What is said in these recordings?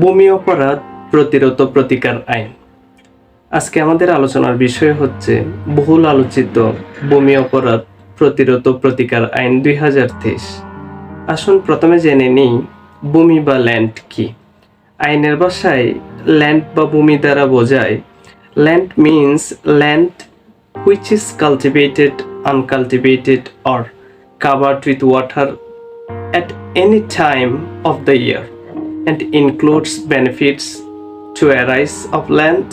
ভূমি অপরাধ প্রতিরোধ প্রতিকার আইন। আজকে আমাদের আলোচনার বিষয় হচ্ছে বহুল আলোচিত ভূমি অপরাধ প্রতিরোধ প্রতিকার আইন দুই হাজার তেইশ। আসুন প্রথমে জেনে নিই ভূমি বা ল্যান্ড কি? আইনের ভাষায় ল্যান্ড বা ভূমি দ্বারা বোঝায়। Land means land which is cultivated, uncultivated, or covered with water at any time of the year and includes benefits to arise of land,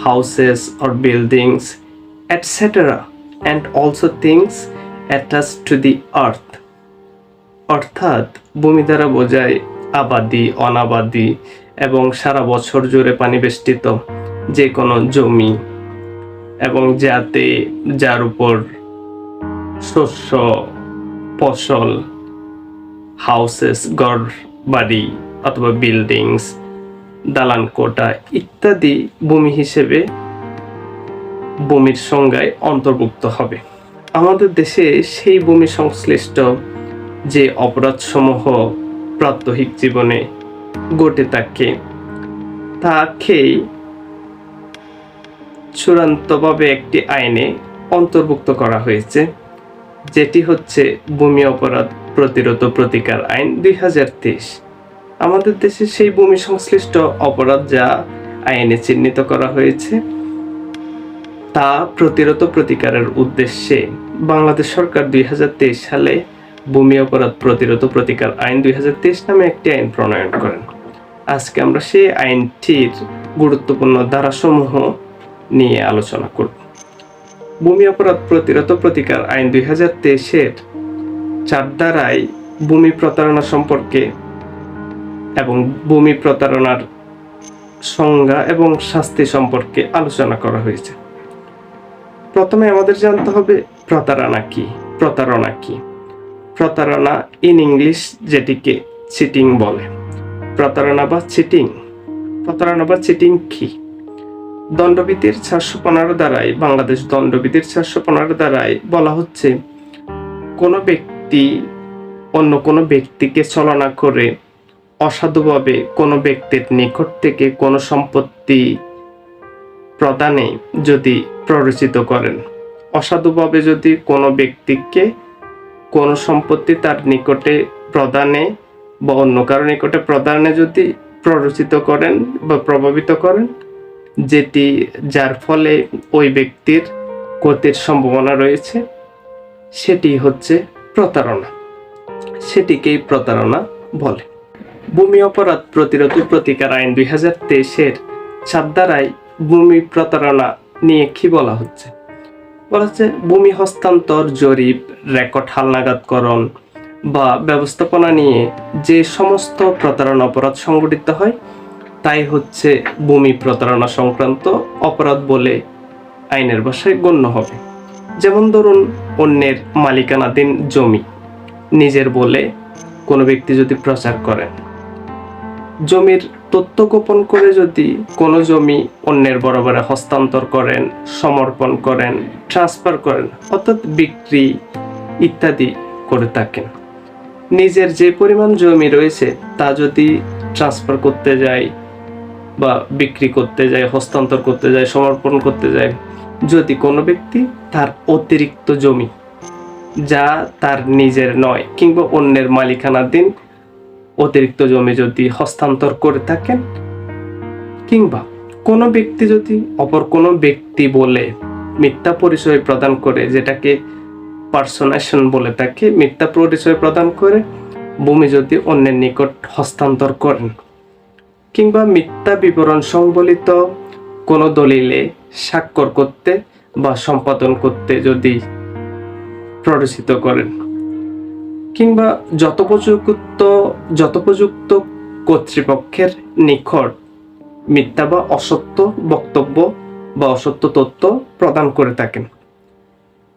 houses or buildings, etc., and also things attached to the earth. অর্থাৎ ভূমি দ্বারা বোঝায় আবাদি অনাবাদি এবং সারা বছর জুড়ে পানি বেষ্টিত যে কোনো জমি এবং যাতে যার উপর শস্য ফসল হাউসেস ঘর বাড়ি অথবা বিল্ডিংস দালান কোটা ইত্যাদি ভূমি হিসেবে ভূমির সংজ্ঞায় অন্তর্ভুক্ত হবে। আমাদের দেশে সেই ভূমি সংশ্লিষ্ট যে অপরাধসমূহ প্রাত্যহিক জীবনে ঘটে থাকে, তাকেই চূড়ান্তভাবে একটি আইনে অন্তর্ভুক্ত করা হয়েছে, যেটি হচ্ছে ভূমি অপরাধ প্রতিরোধ প্রতিকার আইন দুই হাজার তেইশ। আমাদের দেশে সেই ভূমি সংশ্লিষ্ট অপরাধ যা আইনে চিহ্নিত করা হয়েছে, তা প্রতিরোধ ও প্রতিকারের উদ্দেশ্যে বাংলাদেশ সরকার দুই হাজার তেইশ সালে ভূমি অপরাধ প্রতিরোধ প্রতিকার আইন দুই হাজার তেইশ নামে একটি আইন প্রণয়ন করেন। আজকে আমরা সেই আইনটির গুরুত্বপূর্ণ ধারাসমূহ নিয়ে আলোচনা করব। ভূমি অপরাধ প্রতিরোধ প্রতিকার আইন দুই হাজার তেইশের চার ধারায় ভূমি প্রতারণা সম্পর্কে এবং ভূমি প্রতারণার সংজ্ঞা এবং শাস্তি সম্পর্কে আলোচনা করা হয়েছে। প্রথমে আমাদের জানতে হবে, প্রতারণা কি? প্রতারণা কি? প্রতারণা ইন ইংলিশ যেটিকে চিটিং বলে। প্রতারণা বা চিটিং প্রতারণা বা চিটিং কি? দণ্ডবিধির চারশো পনেরো দ্বারাই, বাংলাদেশ দণ্ডবিধির চারশো পনেরো দ্বারাই বলা হচ্ছে, কোনো ব্যক্তি অন্য কোনো ব্যক্তিকে ছলনা করে অসাধুভাবে কোনো ব্যক্তির নিকট থেকে কোনো সম্পত্তি প্রদানে যদি প্ররোচিত করেন। অসাধুভাবে যদি কোনো ব্যক্তিকে কোনো সম্পত্তি তার নিকটে প্রদানে বা অন্য কারও নিকটে প্রদানে যদি প্ররোচিত করেন বা প্রভাবিত করেন, যেটি যার ফলে ওই ব্যক্তির ক্ষতির সম্ভাবনা রয়েছে, সেটি হচ্ছে প্রতারণা। সেটিকেই প্রতারণা বলে। ভূমি অপরাধ প্রতিরোধ প্রতিকার আইন দুই হাজার তেইশের সাদ্দারায় ভূমি প্রতারণা নিয়ে কি বলা হচ্ছে? বলা হচ্ছে ভূমি হস্তান্তর, জরিপ, রেকর্ড, হালনাগাদকরণ বা ব্যবস্থাপনা নিয়ে যে সমস্ত প্রতারণা অপরাধ সংগঠিত হয়, তাই হচ্ছে ভূমি প্রতারণা সংক্রান্ত অপরাধ বলে আইনের ভাষায় গণ্য হবে। যেমন ধরুন, অন্যের মালিকানাধীন জমি, নিজের বলে কোনো ব্যক্তি যদি প্রচার করেন। জমির তথ্য গোপন করে যদি কোনো জমি অন্যের বরাবরে হস্তান্তর করেন, সমর্পণ করেন ট্রান্সফার করেন, অর্থাৎ বিক্রি ইত্যাদি করে থাকেন। নিজের যে পরিমাণ জমি রয়েছে, তা যদি ট্রান্সফার করতে যায় বা বিক্রি করতে যায়, হস্তান্তর করতে যায়, সমর্পণ করতে যায়, যদি কোনো ব্যক্তি তার অতিরিক্ত জমি, যা তার নিজের নয় কিংবা অন্যের মালিকানাধীন অতিরিক্ত জমি যদি হস্তান্তর করে থাকেন, কিংবা কোনো ব্যক্তি যদি অপর কোনো ব্যক্তি বলে মিথ্যা পরিচয় প্রদান করে, যেটাকে পার্সোনেশন বলে থাকে মিথ্যা পরিচয় প্রদান করে, ভূমি যদি অন্যের নিকট হস্তান্তর করেন, কিংবা মিথ্যা বিবরণ সংবলিত কোনো দলিলে স্বাক্ষর করতে বা সম্পাদন করতে যদি প্ররোচিত করেন। কিংবা যথোপযুক্ত যথোপযুক্ত কর্তৃপক্ষের নিকট মিথ্যা বা অসত্য বক্তব্য বা অসত্য তথ্য প্রদান করে থাকেন।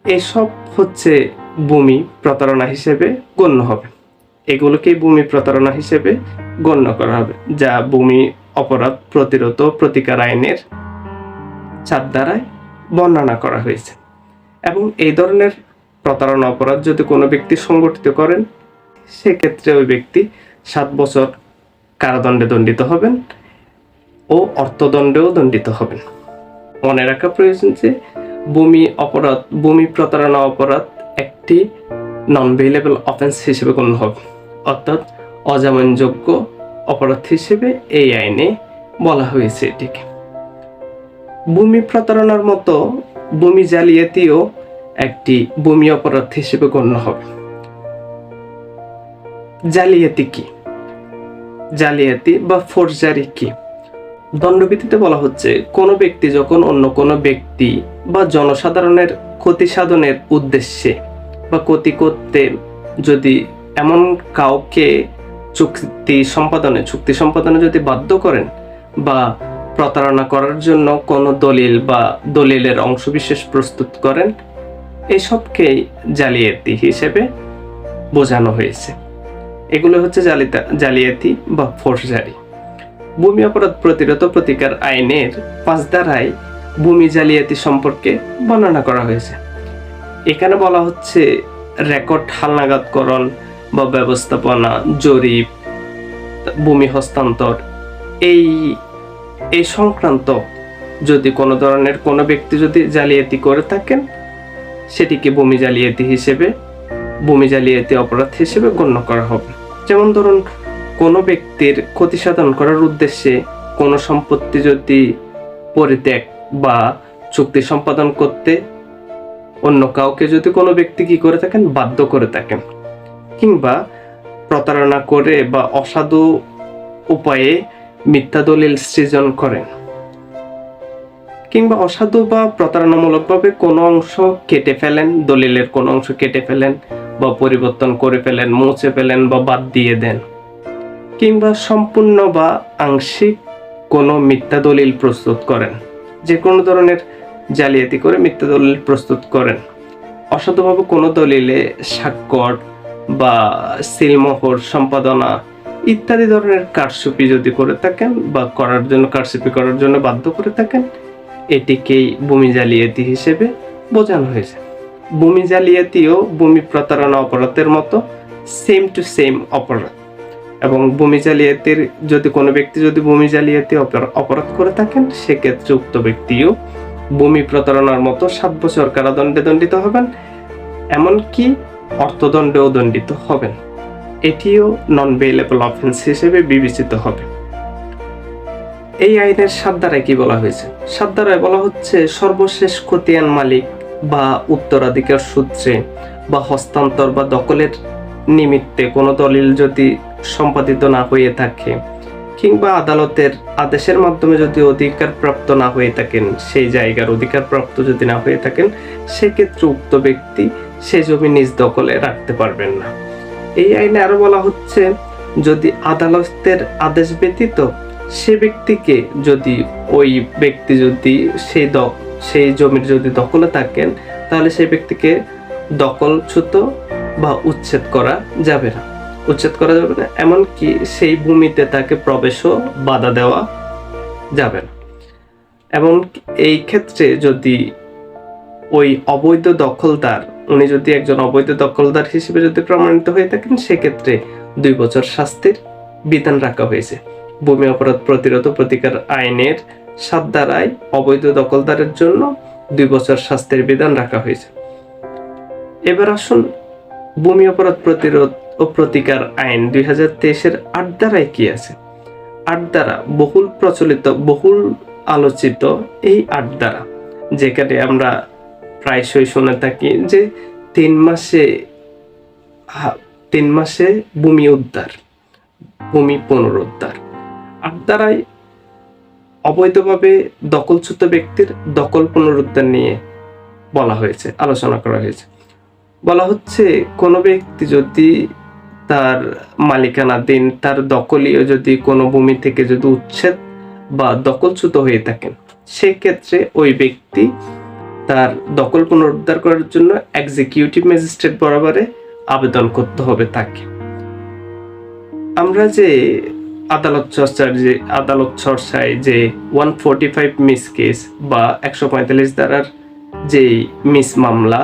এসব হচ্ছে ভূমি প্রতারণা হিসেবে গণ্য হবে। এগুলোকেই ভূমি প্রতারণা হিসেবে গণ্য করা হবে, যা ভূমি অপরাধ প্রতিরোধ প্রতিকার আইনের চার দ্বারায় বর্ণনা করা হয়েছে। এবং এই ধরনের প্রতারণা অপরাধ যদি কোনো ব্যক্তি সংগঠিত করেন, সেক্ষেত্রে ওই ব্যক্তি সাত বছর কারাদণ্ডে দণ্ডিত হবেন ও অর্থদণ্ডেও দণ্ডিত হবেন। মনে রাখা প্রয়োজন যে ভূমি অপরাধ, ভূমি প্রতারণা অপরাধ একটি নন ভেলেবল অফেন্স হিসেবে গণ্য হবে। অর্থাৎ অজামিনযোগ্য অপরাধ হিসেবে এই আইনে বলা হয়েছে এটিকে। ভূমি প্রতারণার মতো ভূমি জালিয়াতিও একটি ভূমি অপরাধ হিসেবে গণ্য হবে। জালিয়াতি কি? জালিয়াতি বা ফোর্জারি কি? দণ্ডবিধিতে বলা হচ্ছে, কোনো ব্যক্তি যখন অন্য কোনো ব্যক্তি বা জনসাধারণের ক্ষতি সাধনের উদ্দেশ্যে বা ক্ষতি করতে যদি এমন কাউকে চুক্তি সম্পাদনে চুক্তি সম্পাদনে যদি বাধ্য করেন বা প্রতারণা করার জন্য কোনো দলিল বা দলিলের অংশবিশেষ প্রস্তুত করেন এসবকেই জালিয়াতি হিসেবে বোঝানো হয়েছে। এগুলো হচ্ছে জালিতা, জালিয়াতি বা ফোর্সজারি ভূমি অপরাধ প্রতিরোধ প্রতিকার আইনের পাঁচ ধারায় ভূমি জালিয়াতি সম্পর্কে বর্ণনা করা হয়েছে। এখানে বলা হচ্ছে রেকর্ড হালনাগাদকরণ বা ব্যবস্থাপনা, জরিপ, ভূমি হস্তান্তর। এই এই সংক্রান্ত যদি কোনো ধরনের কোনো ব্যক্তি যদি জালিয়াতি করে থাকেন সেটিকে বমি জালিয়াতি হিসেবে বমি জালিয়াতি অপরাধ হিসেবে গণ্য করা হবে। যেমন ধরুন, কোনো ব্যক্তির ক্ষতি সাধন করার উদ্দেশ্যে কোনো সম্পত্তি যদি পরিত্যাগ বা চুক্তি সম্পাদন করতে অন্য কাউকে যদি কোনো ব্যক্তি কি করে থাকেন? বাধ্য করে থাকেন। কিংবা প্রতারণা করে বা অসাধু উপায়ে মিথ্যা দলিল সৃজন করেন। কিংবা অসাধু বা প্রতারণামূলকভাবে কোনো অংশ কেটে ফেলেন, দলিলের কোনো অংশ কেটে ফেলেন, বা পরিবর্তন করে ফেলেন, মুছে ফেলেন, বা বাদ দিয়ে দেন। কিংবা সম্পূর্ণ বা আংশিক কোনো মিথ্যা দলিল প্রস্তুত করেন। যে কোনো ধরনের জালিয়াতি করে মিথ্যা দলিল প্রস্তুত করেন। অসাধুভাবে কোনো দলিলে স্বাক্ষর বা সিলমোহর, সম্পাদনা ইত্যাদি ধরনের কারসুপি যদি করে থাকেন বা করার জন্য কারসুপি করার জন্য বাধ্য করে থাকেন এটিকেই ভূমি জালিয়াতি হিসেবে বোঝানো হয়েছে। ভূমি জালিয়াতিও ভূমি প্রতারণা অপরাধের মতো সেম টু সেম অপরাধ। এবং ভূমি জালিয়াতির যদি কোনো ব্যক্তি যদি ভূমি জালিয়াতি অপরা- অপরাধ করে থাকেন, সেক্ষেত্রে উক্ত ব্যক্তিও ভূমি প্রতারণার মতো সাত বছর কারাদণ্ডে দণ্ডিত হবেন, এমনকি অর্থদণ্ডেও দণ্ডিত হবেন। এটিও নন বেলেবল অফেন্স হিসেবে বিবেচিত হবে। এই আইনের সাত ধারায় কি বলা হয়েছে? সাত ধারায় বলা হচ্ছে সর্বশেষ খতিয়ান মালিক বা উত্তরাধিকার সূত্রে বা হস্তান্তর বা দখলের নিমিত্তে কোনো দলিল যদি সম্পাদিত না হয়ে থাকে কিংবা আদালতের আদেশের মাধ্যমে যদি অধিকার প্রাপ্ত না হয়ে থাকেন, সেই জায়গার অধিকার প্রাপ্ত যদি না হয়ে থাকেন, সেক্ষেত্রে উক্ত ব্যক্তি সে জমি নিজ দখলে রাখতে পারবেন না। এই আইনে আরও বলা হচ্ছে, যদি আদালতের আদেশ ব্যতীত সে ব্যক্তিকে যদি ওই ব্যক্তি যদি সেই দ, সেই জমির যদি দখলে থাকেন, তাহলে সেই ব্যক্তিকে দখলচ্যুত বা উচ্ছেদ করা যাবে না। উচ্ছেদ করা যাবে না, এমনকি সেই ভূমিতে তাকে প্রবেশও বাধা দেওয়া যাবে না। এবং এই ক্ষেত্রে যদি ওই অবৈধ দখলদার, উনি যদি একজন অবৈধ দখলদার হিসেবে যদি প্রমাণিত হয়ে থাকেন, সেক্ষেত্রে দুই বছর শাস্তির বিধান রাখা হয়েছে। ভূমি অপরাধ প্রতিরোধ প্রতিকার আইনের সাত ধারায় অবৈধ দখলদারের জন্য দুই বছর শাস্তির বিধান রাখা হয়েছে। এবার আসুন ভূমি অপরাধ প্রতিরোধ ও প্রতিকার আইন দুই হাজার তেইশের আট ধারায় কি আছে? আট ধারা, বহুল প্রচলিত, বহুল আলোচিত এই আট ধারা, যেখানে আমরা প্রায়শই শুনে থাকি যে তিন মাসে তিন মাসে ভূমি উদ্ধার, ভূমি পুনরুদ্ধার। আট ধারায় অবৈধভাবে দখলচ্যুত ব্যক্তির দখল পুনরুদ্ধার নিয়ে বলা হয়েছে, আলোচনা করা হয়েছে। বলা হচ্ছে, কোনো ব্যক্তি যদি তার মালিকানাধীন তার দখলীয় যদি কোনো ভূমি থেকে যদি উচ্ছেদ বা দখলচ্যুত হয়ে থাকেন, সেক্ষেত্রে ওই ব্যক্তি তার দখল পুনরুদ্ধার করার জন্য এক্সিকিউটিভ ম্যাজিস্ট্রেট বরাবরে আবেদন করতে হবে তাকে। আমরা যে আদালত চর্চার যে আদালত চর্চায় যে one forty five miss case বা একশো পঁয়তাল্লিশ ধারার যে মিস মামলা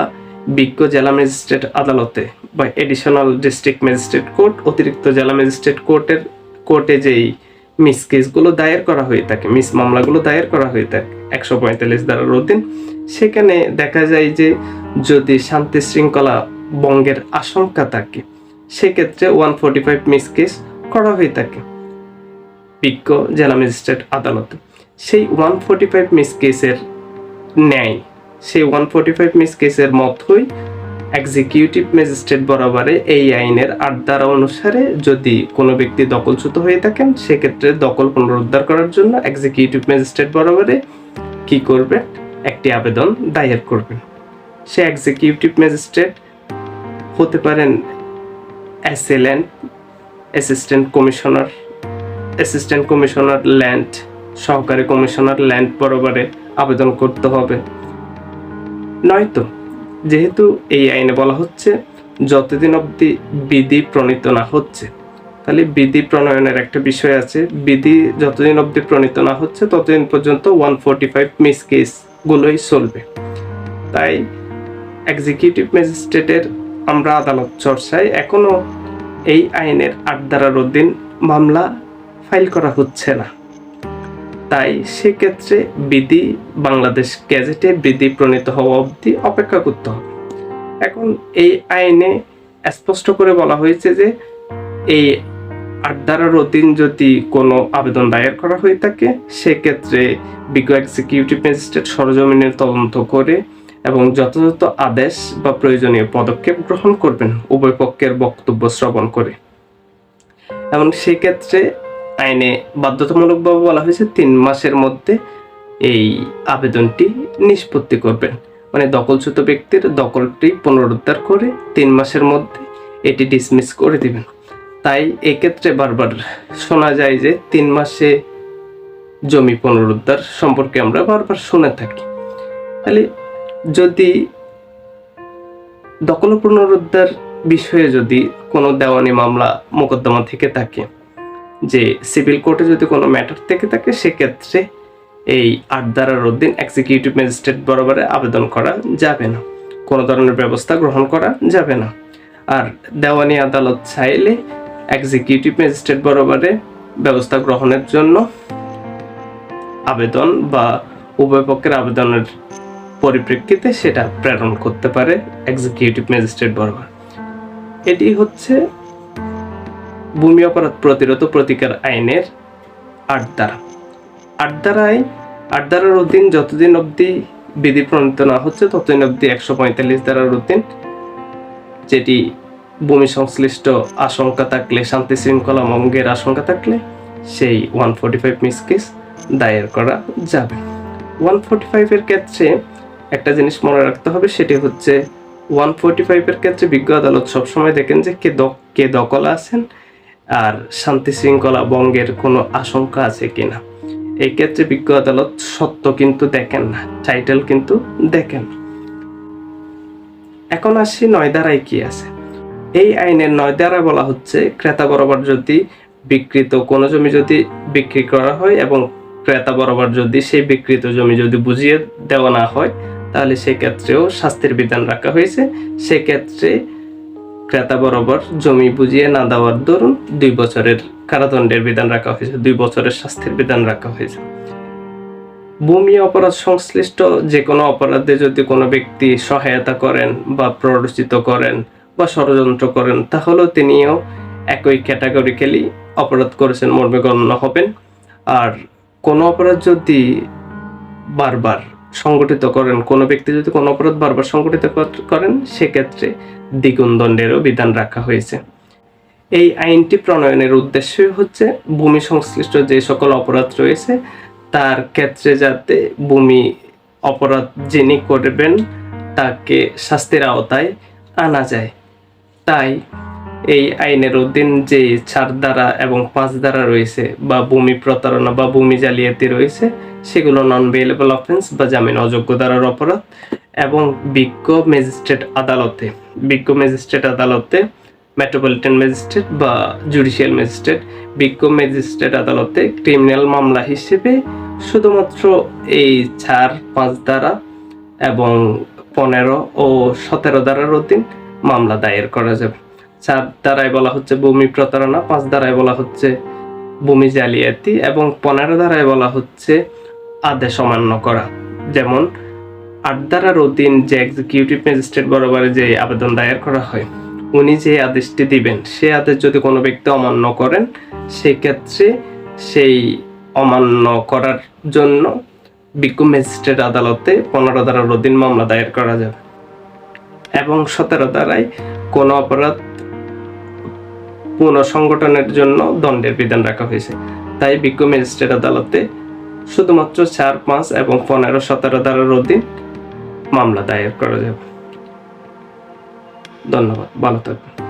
বিজ্ঞ জেলা ম্যাজিস্ট্রেট আদালতে বা এডিশনাল ডিস্ট্রিক্ট ম্যাজিস্ট্রেট কোর্ট অতিরিক্ত জেলা ম্যাজিস্ট্রেট কোর্টের কোর্টে যেই মিস কেসগুলো দায়ের করা হয়ে থাকে মিস মামলাগুলো দায়ের করা হয়ে থাকে একশো পঁয়তাল্লিশ ধারার অধীন। সেখানে দেখা যায় যে যদি শান্তি শৃঙ্খলা বঙ্গের আশঙ্কা থাকে, সেক্ষেত্রে one forty five miss case করা হয়ে থাকে। বিজ্ঞ জেলা ম্যাজিস্ট্রেট আদালতে। সেই ওয়ান ফোর্টি ফাইভ মিস কেসের ন্যায়, সেই ওয়ান ফোর্টি ফাইভ মিস কেসের মতোই এক্সিকিউটিভ ম্যাজিস্ট্রেট বরাবরে এই আইনের আট ধারা অনুসারে যদি কোনো ব্যক্তি দখলচ্যুত হয়ে থাকেন, সেক্ষেত্রে দখল পুনরুদ্ধার করার জন্য এক্সিকিউটিভ ম্যাজিস্ট্রেট বরাবরে কি করবেন? একটি আবেদন দায়ের করবেন। সে এক্সিকিউটিভ ম্যাজিস্ট্রেট হতে পারেন AC land assistant commissioner assistant commissioner land সহকারী কমিশনার ল্যান্ড বরাবরে আবেদন করতে হবে। নয়তো, যেহেতু এই আইনে বলা হচ্ছে যতদিন অবধি বিধি প্রণীত না হচ্ছে। তাহলে বিধি প্রণয়নের একটা বিষয় আছে, বিধি যতদিন অবধি প্রণীত না হচ্ছে, ততদিন পর্যন্ত ওয়ান ফোর্টি ফাইভ মিস কেসগুলোই চলবে। তাই এক্সিকিউটিভ ম্যাজিস্ট্রেটের আমরা আদালত চর্চায় এখনও এই আইনের আট ধারার অধীন মামলা ফাইল করা হচ্ছে না। তাই সেক্ষেত্রে বিধি বাংলাদেশ গ্যাজেটে বিধি প্রণীত হওয়া অবধি অপেক্ষা করতে হবে। এখন এই আইনে স্পষ্ট করে বলা হয়েছে যে এই আট ধারার অধীন যদি কোনো আবেদন দায়ের করা হয়ে থাকে, সেক্ষেত্রে বিজ্ঞ এক্সিকিউটিভ ম্যাজিস্ট্রেট সরজমিনের তদন্ত করে এবং যথাযথ আদেশ বা প্রয়োজনীয় পদক্ষেপ গ্রহণ করবেন উভয় পক্ষের বক্তব্য শ্রবণ করে। এবং সেক্ষেত্রে আইনে বাধ্যতামূলকভাবে বলা হয়েছে তিন মাসের মধ্যে এই আবেদনটি নিষ্পত্তি করবেন। মানে দখলচ্যুত ব্যক্তির দখলটি পুনরুদ্ধার করে তিন মাসের মধ্যে এটি ডিসমিস করে দিবেন। তাই এক্ষেত্রে বারবার শোনা যায় যে তিন মাসে জমি পুনরুদ্ধার সম্পর্কে আমরা বারবার শুনে থাকি। তাহলে যদি দখল পুনরুদ্ধার বিষয়ে যদি কোনো দেওয়ানি মামলা মোকদ্দমা থেকে থাকে যে সিভিল কোর্টে যদি কোনো ম্যাটার থেকে থাকে, সেক্ষেত্রে এই আট ধারার অধীন এক্সিকিউটিভ ম্যাজিস্ট্রেট বরাবরে আবেদন করা যাবে না। কোনো ধরনের ব্যবস্থা গ্রহণ করা যাবে না। আর দেওয়ানি আদালত চাইলে এক্সিকিউটিভ ম্যাজিস্ট্রেট বরাবরে ব্যবস্থা গ্রহণের জন্য আবেদন বা উভয় পক্ষের আবেদনের পরিপ্রেক্ষিতে সেটা প্রেরণ করতে পারে এক্সিকিউটিভ ম্যাজিস্ট্রেট বরাবর। এটি হচ্ছে ভূমি অপরাধ প্রতিরোধ প্রতিকার আইনের আট ধারা। আট ধারায়, আট অধীন যতদিন অবধি বিধি প্রণীত না হচ্ছে, ততদিন অবধি একশো পঁয়তাল্লিশ ধারার অধীন যেটি ভূমি সংশ্লিষ্ট আশঙ্কা থাকলে, শান্তি শৃঙ্খলা ভঙ্গের আশঙ্কা থাকলে, সেই one forty five miss case দায়ের করা যাবে। ওয়ান ফোর্টি ফাইভের ক্ষেত্রে একটা জিনিস মনে রাখতে হবে, সেটি হচ্ছে ওয়ান ফোর্টি ফাইভের ক্ষেত্রে বিজ্ঞ আদালত সবসময় দেখেন যে কে কে দখল আছেন আর শান্তি শৃঙ্খলা বঙ্গের কোনো আশঙ্কা আছে কিনা? এই ক্ষেত্রে বিজ্ঞ আদালত সত্য কিন্তু দেখেন না, টাইটেল কিন্তু দেখেন। এখন আসি নয় ধারায় কি আছে? এই আইনের নয় বলা হচ্ছে, ক্রেতা বরাবর যদি বিকৃত কোনো জমি যদি বিক্রি করা হয় এবং ক্রেতা বরাবর যদি সেই বিকৃত জমি যদি বুঝিয়ে দেওয়া না হয়, তাহলে সেক্ষেত্রেও শাস্তির বিধান রাখা হয়েছে। সেক্ষেত্রে ক্রেতা বরাবর জমি বুঝিয়ে না দেওয়ার দরুন দুই বছরের কারাদণ্ডের বিধান রাখা হয়েছে, দুই বছরের শাস্তির বিধান রাখা হয়েছে। ভূমি অপরাধ সংশ্লিষ্ট যে কোনো অপরাধে যদি কোনো ব্যক্তি সহায়তা করেন বা প্ররোচিত করেন বা ষড়যন্ত্র করেন, তাহলেও তিনিও একই ক্যাটাগরিক্যালি অপরাধ করেছেন, মর্মে গণ্য হবেন। আর কোনো অপরাধ যদি বারবার সংগঠিত করেন, কোনো ব্যক্তি যদি কোনো অপরাধ বারবার সংগঠিত করেন, সেক্ষেত্রে দ্বিগুণ দণ্ডেরও বিধান রাখা হয়েছে। এই আইনটি প্রণয়নের উদ্দেশ্যই হচ্ছে ভূমি সংশ্লিষ্ট যে সকল অপরাধ রয়েছে, তার ক্ষেত্রে যাতে ভূমি অপরাধ যিনি করবেন, তাকে শাস্তির আওতায় আনা যায়। তাই এই আইনের অধীন যে চার দ্বারা এবং পাঁচ দ্বারা রয়েছে বা ভূমি প্রতারণা বা ভূমি জালিয়াতি রয়েছে, সেগুলো নন বেলেবল অফেন্স বা জামিন অযোগ্য দ্বারার অপরাধ। এবং বিজ্ঞ ম্যাজিস্ট্রেট আদালতে, বিজ্ঞ ম্যাজিস্ট্রেট আদালতে, মেট্রোপলিটন ম্যাজিস্ট্রেট বা জুডিশিয়াল ম্যাজিস্ট্রেট, বিজ্ঞ ম্যাজিস্ট্রেট আদালতে ক্রিমিনাল মামলা হিসেবে শুধুমাত্র এই চার পাঁচ দ্বারা এবং পনেরো ও সতেরো দ্বারার অধীন মামলা দায়ের করা যাবে। চার দ্বারায় বলা হচ্ছে ভূমি প্রতারণা, পাঁচ দ্বারায় বলা হচ্ছে ভূমি জালিয়াতি এবং পনেরো ধারায় বলা হচ্ছে আদেশ অমান্য করা। যেমন আট ধারার অধীন যে এক্সিকিউটিভ ম্যাজিস্ট্রেট বরাবরে যে আবেদন দায়ের করা হয়, উনি যে আদেশটি দিবেন, সে আদেশ যদি কোনো ব্যক্তি অমান্য করেন, সেক্ষেত্রে সেই অমান্য করার জন্য বিজ্ঞ ম্যাজিস্ট্রেট আদালতে পনেরো ধারার অধীন মামলা দায়ের করা যাবে। এবং সতেরো ধারায় কোনো অপরাধ পুনঃসংগঠনের জন্য দণ্ডের বিধান রাখা হয়েছে। তাই বিজ্ঞ ম্যাজিস্ট্রেট আদালতে শুধুমাত্র চার, পাঁচ এবং পনেরো, সতেরো ধারার অধীন মামলা দায়ের করা যাবে। ধন্যবাদ ভালো থাকবেন।